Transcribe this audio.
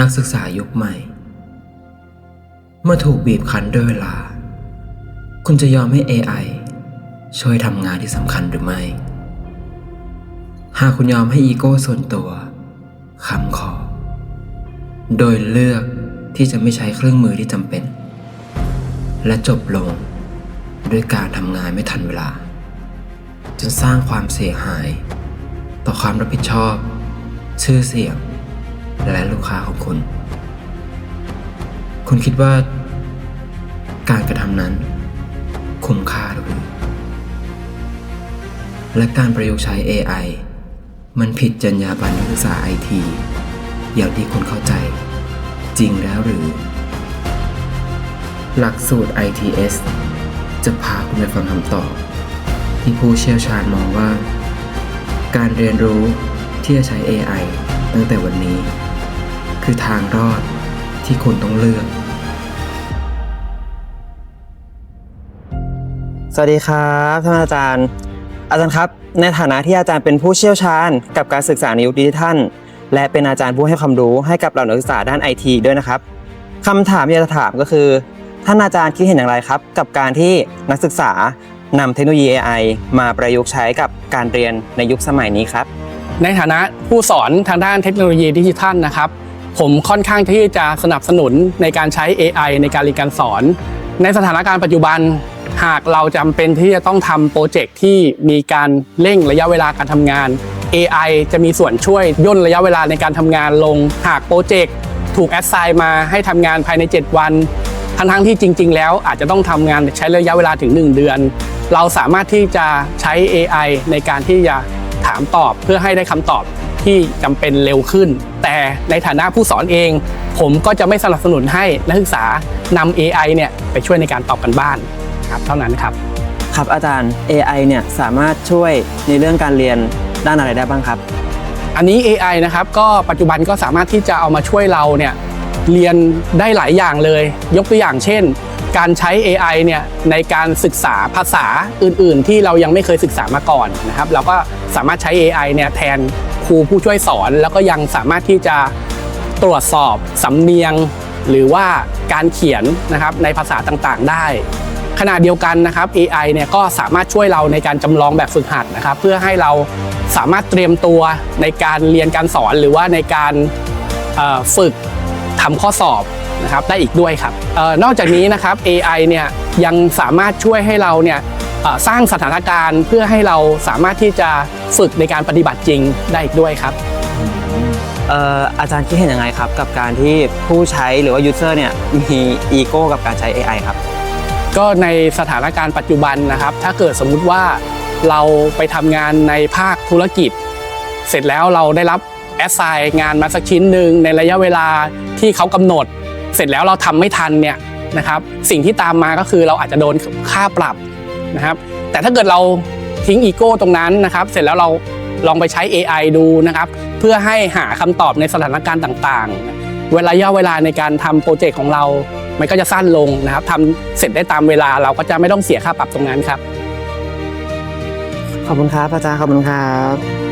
นักศึกษายุคใหม่ เมื่อถูกบีบคั้นด้วยเวลา คุณจะยอมให้ AI ช่วยทำงานที่สำคัญหรือไม่ หากคุณยอมให้อีโก้ส่วนตัวคำขอ โดยเลือกที่จะไม่ใช้เครื่องมือที่จำเป็น และจบลงด้วยการทำงานไม่ทันเวลา จนสร้างความเสียหาย ต่อความรับผิดชอบ ชื่อเสียง และลูกค้าของคุณ คุณคิดว่า การกระทำนั้น คุ้มค่าหรือ และการประยุกต์ใช้ AI มันผิดจรรยาบรรณนักศึกษาไอทีอย่างที่คุณเข้าใจ จริงแล้วหรือ หลักสูตร ITS จะพาคุณไปฟังคำตอบ ที่ผู้เชี่ยวชาญมองว่า การเรียนรู้ที่จะใช้ AI ตั้งแต่วันนี้ คือทางรอดที่คุณต้องเลือก สวัสดีครับท่านอาจารย์ อาจารย์ครับ ในฐานะที่อาจารย์เป็นผู้เชี่ยวชาญ กับการศึกษาในยุคดิจิทัลและเป็นอาจารย์ผู้ให้ความรู้ให้กับเหล่านักศึกษาด้านไอทีด้วยนะครับคำถามที่จะถามก็คือ ท่านอาจารย์คิดเห็นอย่างไรครับ กับการที่นักศึกษานำเทคโนโลยี AI มาประยุกต์ใช้กับการเรียนในยุคสมัยนี้ครับ ในฐานะผู้สอนทางด้านเทคโนโลยีดิจิทัลนะครับ ผมค่อนข้างที่จะสนับสนุนในการใช้ AI ในการเรียนการสอน ในสถานการณ์ปัจจุบัน หากเราจำเป็นที่จะต้องทำโปรเจกต์ที่มีการเร่งระยะเวลาการทำงาน AI จะมีส่วนช่วยย่นระยะเวลาในการทำงานลง หากโปรเจกต์ถูกแอดไซน์มาให้ทำงานภายใน 7 วัน ทั้งๆที่จริง ๆ แล้วอาจจะต้องทำงานใช้ระยะเวลาถึง 1 เดือน เราสามารถที่จะใช้ AI ในการที่จะถามตอบเพื่อให้ได้คำตอบ ที่จำเป็นเร็วขึ้น แต่ในฐานะผู้สอนเอง ผมก็จะไม่สนับสนุนให้นักศึกษานำ AI เนี่ยไปช่วยในการตอบกันบ้านครับเท่านั้นครับ ครับอาจารย์ AI เนี่ยสามารถช่วยในเรื่องการเรียนด้านอะไรได้บ้างครับ อันนี้ AI นะครับก็ปัจจุบันก็สามารถที่จะเอามาช่วยเราเนี่ยเรียนได้หลายอย่างเลย ยกตัวอย่างเช่น การใช้ AI เนี่ยในการศึกษาภาษาอื่น ๆ ที่เรายังไม่เคยศึกษามาก่อนนะครับ เราก็สามารถใช้ AI เนี่ยแทน ครูผู้ช่วยสอน แล้วก็ยังสามารถที่จะตรวจสอบสำเนียง หรือว่าการเขียนนะครับในภาษาต่างๆ ได้ขณะเดียวกันนะครับ AI เนี่ยก็สามารถช่วยเราในการจำลองแบบฝึกหัดนะครับ เพื่อให้เราสามารถเตรียมตัวในการเรียนการสอนหรือว่าในการฝึกทำข้อสอบนะครับได้อีกด้วยครับออนอกจากนี้นะครับ AI เนี่ยยังสามารถช่วยให้เราเนี่ย สร้างสถานการณ์เพื่อให้เราสามารถที่จะฝึกในการปฏิบัติจริงได้อีกด้วยครับเอ่ออาจารย์คิดเห็นยังไงครับ กับการที่ผู้ใช้หรือว่ายูเซอร์เนี่ยมีอีโก้กับการใช้ AI ครับ ก็ในสถานการณ์ปัจจุบันนะครับ ถ้าเกิดสมมุติว่าเราไปทำงานในภาคธุรกิจ เสร็จแล้วเราได้รับแอสไซน์งานมาสักชิ้นหนึ่งในระยะเวลาที่เขากำหนด เสร็จแล้วเราทำไม่ทันเนี่ยนะครับ สิ่งที่ตามมาก็คือเราอาจจะโดนค่าปรับ นะครับ แต่ถ้าเกิดเราทิ้งอีโก้ตรงนั้นนะครับ เสร็จแล้วเราลองไปใช้ AI ดูนะครับ เพื่อให้หาคำตอบในสถานการณ์ต่างๆ เวลาย่อเวลาในการทำโปรเจกต์ของเรา มันก็จะสั้นลงนะครับทำเสร็จได้ตามเวลาเราก็จะไม่ต้องเสียค่าปรับตรงนั้นครับ ขอบคุณครับอาจารย์ขอบคุณครับ